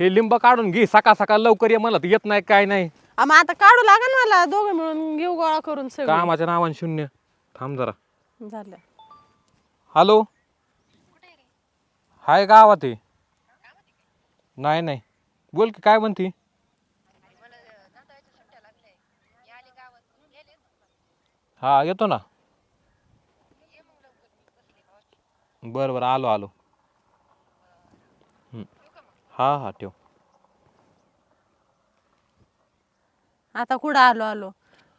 हे लिंब काढून घे सकाळ सकाळ लवकर ये मला येत नाही काय नाही. आ, मग आता काढू लागेल मला दोघं मिळून घेऊ गोळा करून सगळं. कामाच्या नावाने शून्य. थांब जरा. झालं. हॅलो? हाय गावात आहे. नाही नाही. बोल की काय म्हणती? हा येतो ना. बरं बरं आलो आलो. हा हा ठेव. आता कुठं आलो आलो?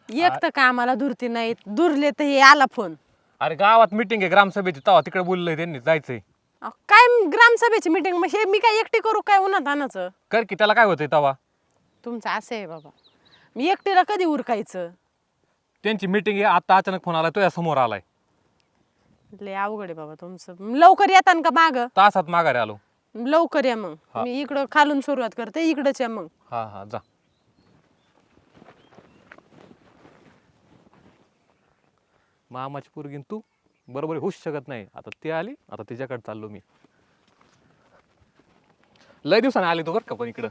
एक तर कामाला धुरती नाही दुरले तर हे आला फोन. अरे गावात मिटिंग आहे ग्रामसभेची. तवा तिकडे बोललोय त्यांनी जायचंय. अहो, काय ग्रामसभेची मिटिंग हे मी काय एकटी करू काय उन्हात आणायचं कर की त्याला काय होतंय तवा? तुमचं असं आहे बाबा. मी एकटीला कधी उरकायचं? त्यांची मिटिंग आहे आता अचानक फोन आलाय तुझ्या समोर आलाय. लय अवघड आहे बाबा तुमचं. लवकर येतान का माग? तासात माघारी आलो. लवकर या मग. हा. मी इकडं खालून सुरुवात करते इकडंच या मग. हा हा जा. मामाची पोरगीन तू बरोबर होऊच शकत नाही. आता ती आली आता तिच्याकडे चाललो मी. लय दिवसाने आली तू बरं का पण इकडं?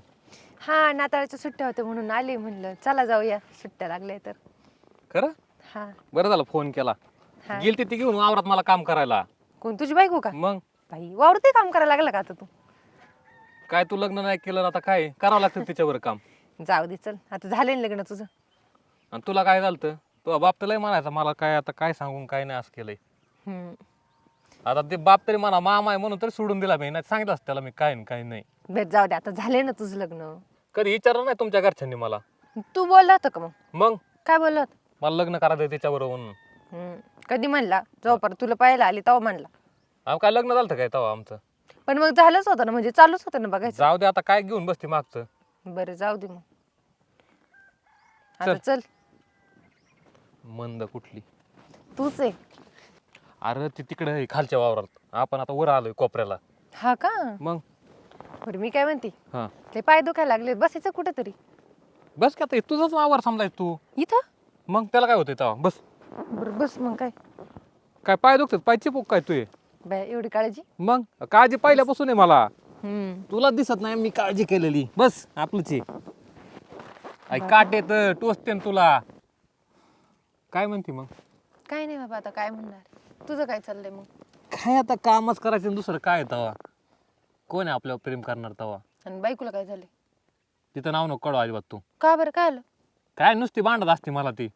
हा नाताळच्या सुट्ट्या होत्या म्हणून आले म्हणलं चला जाऊया सुट्ट्या लागल्या तर. खरं? हा. बरं झालं फोन केला. हा. गेलती ती घेऊन वावरात मला काम करायला. कोण तुझी बायको का? मग? बाई वावरते काम करायला लागला का आता तू? काय तू लग्न नाही केलं ना आता काय? करावं लागतं तिच्यावर काम. जाऊ दे चल. आता झाले लग्न तुझं? आणि तुला काय झालं तुझा बाप तर लय म्हणायचा मला काय आता काय सांगून काय नाही असं केलंय. हम्म. आता ते बाप तरी म्हणा मामा आहे म्हणून तरी सोडून दिला मी नाही सांगितलं असतं त्याला मी काय नाही काय नाही. बरं जाऊ दे. आता झाले ना तुझं लग्न? कधी विचारलं नाही तुमच्या घरच्यांनी मला? तू बोलला होता का मग? मग? काय बोलला होता? मला लग्न करायचं त्याच्याबरोबर म्हणून. हम्म. कधी म्हणला? जाऊ परत तुला पाहायला आली तेव्हा म्हणला. आम काय लग्न झालं काय तेव्हा आमचं? पण मग झालंच होतं ना म्हणजे चालूच होतं ना बघायचं. जाऊ दे आता काय घेऊन बसते मागचं? बरं जाऊ दे मग. आता चल. मंद कुठली? तूच आहे अरे ती तिकडे खालच्या वावरात. आपण आता वर आलोय कोपऱ्याला. हा का? मग? बरं मी काय म्हणते? हा. ते पाय दुखायला लागले. बसायचं कुठेतरी. बस की आता तुझाच वावर थांबलाय तू. इथं? मग त्याला काय होतंय तेव्हा? बस. बरं बस मग काय? काय पाय दुखतात? पाय चिपूक काय तू बाय एवढी काळजी? मग? काळजी पहिल्यापासून आहे मला. हम्म. तुला दिसत नाही मी काळजी केलेली. बस आपलंच आहे. आई काट येत टोचते न तुला. काय म्हणते मग? काय नाही बाबा आता काय म्हणणार? तुझं काय चाललंय मग? काय आता कामच करायचं आणि दुसरं काय तवा? कोण आहे आपल्यावर प्रेम करणार तवा? आणि बायकोला काय झालंय? तिथं नाव नको कळवा अजिबात तू. का बरं? काय आलं? काय नुसती भांडत असते मला ती.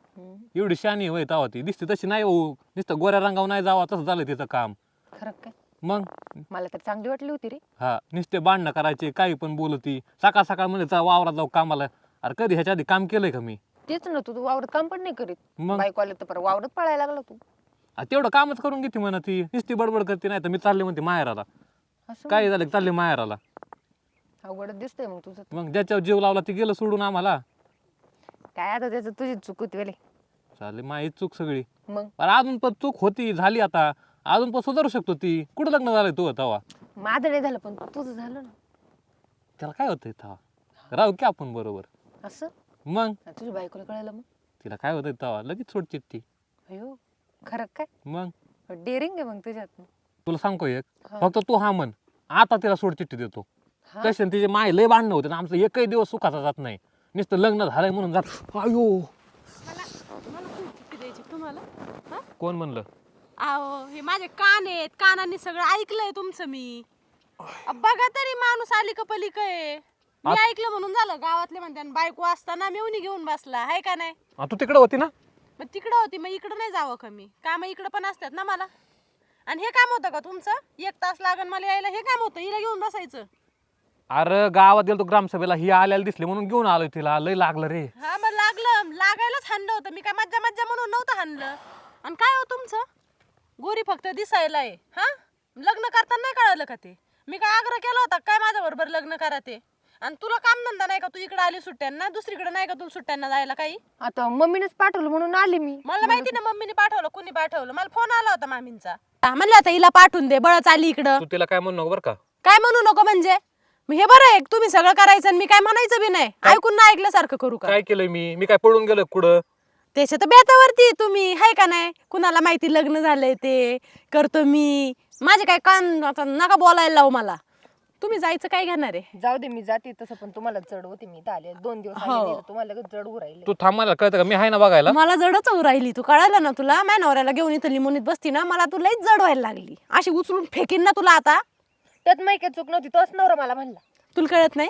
एवढी शानी होय तवा ती. दिसते तशी नाही हो नुसतं गोऱ्या रंगावर नाही जावा तसं झालं तिचं काम. खरं काय मग? मला तर चांगली वाटली होती रे. हा नुसते भांडणं करायचे काही पण बोलती. सकाळ सकाळ म्हणजे जा वावरात जाऊ कामाला. अरे कधी ह्याच्या आधी काम केलंय का मी? तेच ना तू तू वावरत काम पण नाही करीत. मग? बायको आलं तर परत वावरत पळायला लागला तू. आ, तेवढं कामच करून घेते म्हणा ती. नुसती बडबड करते नाही तर मी चालले म्हणते माहेराला. असं काय झालं की चालले माहेराला? अवघडच दिसतंय मग तुझं मग ज्याच्यावर जीव लावला ते गेलं सोडून आम्हाला. काय आता त्याचं तुझी चूक होती चालले माझी चूक सगळी. मग? पण अजून पण चूक होती झाली आता. अजून पण सुधारू शकतो ती. कुठं लग्न झालंय तू तवा माझं नाही झालं पण तुझं झालं ना. त्याला काय होतंय तवा राहू की आपण बरोबर. असं? मग? तुझ्या बायकोला कळलं मग? तिला काय होतंय तवा लगेच सोड चिठ्ठी. अयो खरं काय? मग? डेअरिंग आहे मग तुझ्यात. तुला सांगतो एक. हा. फक्त तू हा म्हण. आता तिला सोड चिठ्ठी देतो. हा? तसे तिचे माय लय भांडणं होते आमचं एकही दिवस सुखाचा जात नाही. नुसतं लग्न झालंय म्हणून जात अयो. मला कोण चिठ्ठी द्यायची तुम्हाला? हा? कोण म्हणलं? अहो हे माझे कान आहेत. कानांनी सगळं ऐकलंय तुमचं मी. अ, बघा तरी माणूस आली का पलीकडे. मी आत- ऐकलं म्हणून झालं. गावातले म्हणते आणि बायको असताना मेवणी घेऊन बसला. हाय का नाही? आ, तू तिकडे होती ना? मग तिकडं होती. मग इकडं नाही जावं का मी? काम इकडं पण असतात ना मला. आणि हे काम होतं का तुमचं? एक तास लागन मला यायला. हे काम होतं. हिला घेऊन बसायचं. अरे गावात गेलो ग्रामसभेला ही आल्याला दिसली म्हणून घेऊन आलोय तिला. लय लागलं रे. हा मग लागलं. लागायलाच हाणलं होतं. मी काय मज्जा मज्जा म्हणून नव्हतं हाणलं. आणि काय हो तुमचं? गोरी फक्त दिसायला आहे हा? लग्न करताना नाही कळलं का ते? मी काय आग्रह केला होता? काय माझ्या बरोबर लग्न करा ते? आणि तुला काम धंदा नाही का? तू इकडे आली सुट्ट्यांना दुसरीकडे नाही का तुला सुट्ट्यांना जायला काही? आता मम्मीनेच पाठवलं म्हणून आले मी. मला माहिती ना मम्मीने पाठवलं कुणी पाठवलं? मला फोन आला होता मामींचा. म्हणलं आता हिला पाठवून दे बळच आली इकडं. तू तिला काय म्हणू नको बरं का? काय म्हणू नको म्हणजे? मी हे बरं आहे तुम्ही सगळं करायचं आणि मी काय म्हणायचं बी नाही. ऐकून नाही ऐकल्यासारखं करू का? काय केलंय मी? मी काय पळून गेलो कुठं? त्याच्या तर बेतावरती तुम्ही हाय का नाही? कुणाला माहिती लग्न झालंय ते? करतो मी. माझे काय कान आता नका बोलायला लावू मला. तुम्ही जायचं काय घेणार आहे? जाऊ दे मी जाते तसं पण तुम्हाला जड होते मी इथं आले. दोन दिवस आले हो. नाही तर तुम्हाला लगेच जड होऊ राहिले. तू थांबायला कळतं का? मी आहे ना बघायला? मला जडच होऊ राहिली. तू कळालं ना तुला? माझ्या नवऱ्याला घेऊन इथं लिमोनीत बसती ना मला तू लईच जड व्हायला लागली. अशी उचलून फेकीन ना तुला आता. त्यात माही काही चूक नव्हती तोच नवरा मला म्हणला. तुला कळत नाही?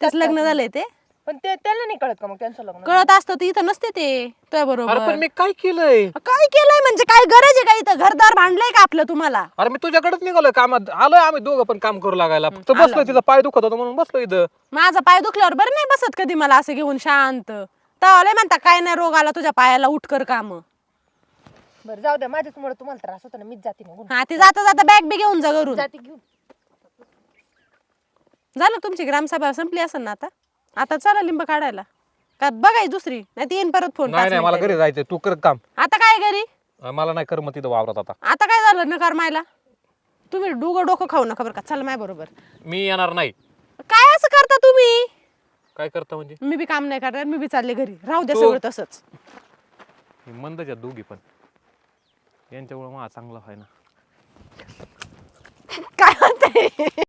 त्याच लग्न झालंय ते? पण ते त्याला नाही कळत का मग त्यांचं लग्न? कळत असतं तर इथं नसते ते तुझ्या अरे बरोबर पण मी काय केलंय? काय केलंय म्हणजे काय गरज आहे का इथं? घरदार भांडलंय का आपलं तुम्हाला? अरे मी तुझ्याकडेच निघालोय कामात. आलोय आम्ही दोघं पण काम करू लागायला. फक्त बसलो तिचा पाय दुखत होता म्हणून बसलो इथं. माझा पाय दुखल्यावर बरं नाही बसत कधी मला असं घेऊन शांत. तवाले म्हणता काय नाही रोग आला तुझ्या पायाला उठकर काम. बरं जाऊ द्या माझ्याचमुळे तुम्हाला त्रास होतो ना मीच जाते निघून. हा ते जाता जाता बॅग बी घेऊन जा घरून. जाते घेऊन. झालं तुमची ग्रामसभा संपली असेल ना आता? आता चला लिंब काढायला. का बघाय दुसरी नाही ती येईन परत फोन नाही नाही मला घरी जायचंय. तू कर काम. आता काय घरी? अं, मला नाही कर मग तिथं वावरात आता. आता काय झालं नकार मायला? तुम्ही डोकं डोकं खाऊ नका बरं का. चला माय बरोबर. मी येणार नाही. काय असं करता तुम्ही? काय करता म्हणजे? मी बी काम नाही करणार मी बी चालले घरी. राहू द्या सगळं तसंच. हे मंदच आहेत दोघी पण. यांच्यामुळे मला चांगलं आहे ना काय म्हणते